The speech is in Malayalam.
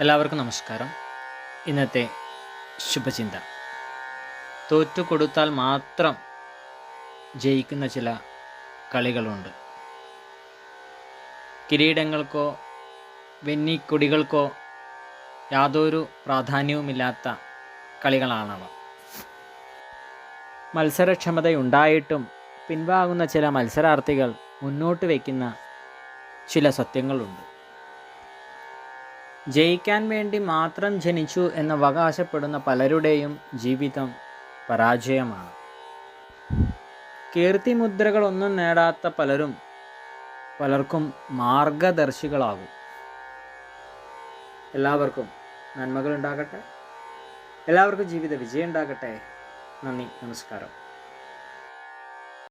എല്ലാവർക്കും നമസ്കാരം. ഇന്നത്തെ ശുഭചിന്ത. തോറ്റു കൊടുത്താൽ മാത്രം ജയിക്കുന്ന ചില കളികളുണ്ട്. കിരീടങ്ങൾക്കോ വെന്നിക്കൊടികൾക്കോ യാതൊരു പ്രാധാന്യവുമില്ലാത്ത കളികളാണവ. മത്സരക്ഷമതയുണ്ടായിട്ടും പിൻവാങ്ങുന്ന ചില മത്സരാർത്ഥികൾ മുന്നോട്ട് വയ്ക്കുന്ന ചില സത്യങ്ങളുണ്ട്. ജയിക്കാൻ വേണ്ടി മാത്രം ജനിച്ചു എന്ന് അവകാശപ്പെടുന്ന പലരുടെയും ജീവിതം പരാജയമാണ്. കീർത്തിമുദ്രകളൊന്നും നേടാത്ത പലരും പലർക്കും മാർഗദർശികളാകും. എല്ലാവർക്കും നന്മകൾ ഉണ്ടാകട്ടെ. എല്ലാവർക്കും ജീവിത വിജയം ഉണ്ടാകട്ടെ. നന്ദി നമസ്കാരം.